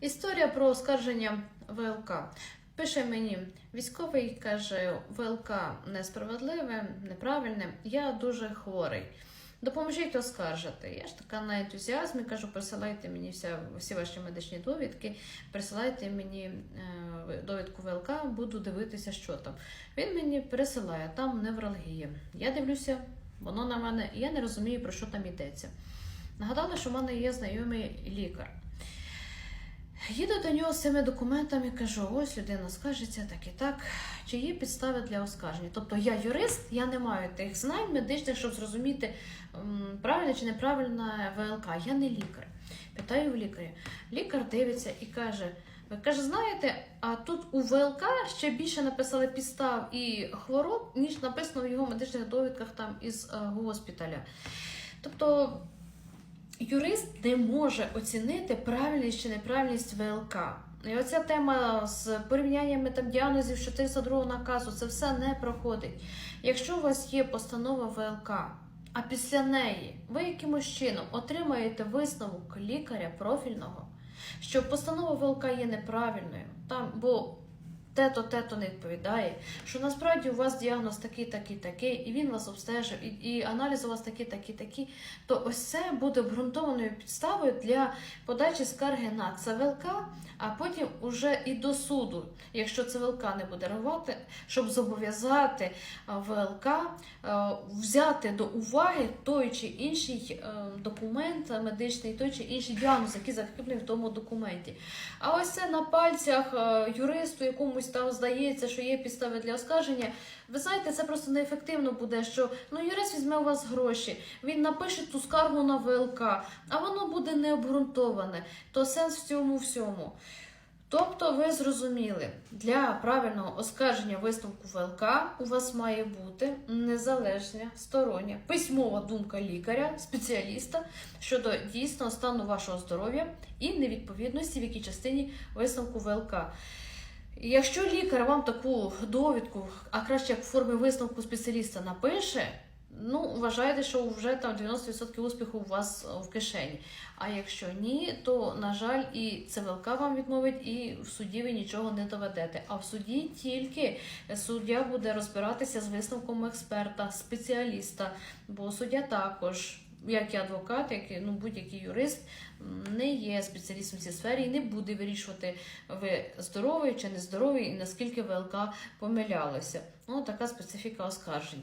Історія про оскарження ВЛК. Пише мені військовий, каже, ВЛК несправедливе, неправильне. Я дуже хворий. Допоможіть оскаржити. Я ж така на ентузіазмі кажу, присилайте мені вся, всі ваші медичні довідки, присилайте мені е, довідку ВЛК, буду дивитися, що там. Він мені присилає, там невралгія. Я дивлюся, воно на мене, і я не розумію, про що там йдеться. Нагадала, що в мене є знайомий лікар. Їду до нього з цими документами, кажу: ось людина скажеться так і так. Чи є підстави для оскарження? Тобто я юрист, я не маю тих знань медичних, щоб зрозуміти, правильно чи неправильна ВЛК. Я не лікар. Питаю в лікаря. Лікар дивиться і каже: ви каже, знаєте, а тут у ВЛК ще більше написали підстав і хвороб, ніж написано в його медичних довідках там із е, госпіталя. Тобто юрист не може оцінити правильність чи неправильність ВЛК. І оця тема з порівняннями там діагнозів 402 наказу, це все не проходить. Якщо у вас є постанова ВЛК, а після неї ви якимось чином отримаєте висновок лікаря профільного, що постанова ВЛК є неправильною, там, бо те-то, те-то не відповідає, що насправді у вас діагноз такий, такий, такий, і він вас обстежив, і, і аналіз у вас такий, такий, такий, то ось це буде обґрунтованою підставою для подачі скарги на ЦВЛК, а потім уже і до суду, якщо ЦВЛК не буде реагувати, щоб зобов'язати ВЛК взяти до уваги той чи інший е, документ медичний, той чи інший діагноз, який закріплений в тому документі. А ось це на пальцях е, юристу якомусь там здається, що є підстави для оскарження. Ви знаєте, це просто неефективно буде, що ну юрист візьме у вас гроші, він напише ту скаргу на ВЛК, а воно буде необґрунтоване. То сенс в цьому всьому. Тобто, ви зрозуміли, для правильного оскарження висновку ВЛК у вас має бути незалежна стороння письмова думка лікаря, спеціаліста щодо дійсного стану вашого здоров'я і невідповідності, в якій частині висновку ВЛК. Якщо лікар вам таку довідку, а краще як в формі висновку спеціаліста напише, ну вважайте, що вже там 90% успіху у вас в кишені. А якщо ні, то на жаль, і ЦВЛК вам відмовить, і в суді ви нічого не доведете. А в суді тільки суддя буде розбиратися з висновком експерта, спеціаліста, бо суддя також. Як і адвокат, як ну, будь-який юрист не є спеціалістом в цій сфері і не буде вирішувати, ви здоровий чи нездоровий, і наскільки ВЛК помилялося. Ну, така специфіка оскаржень.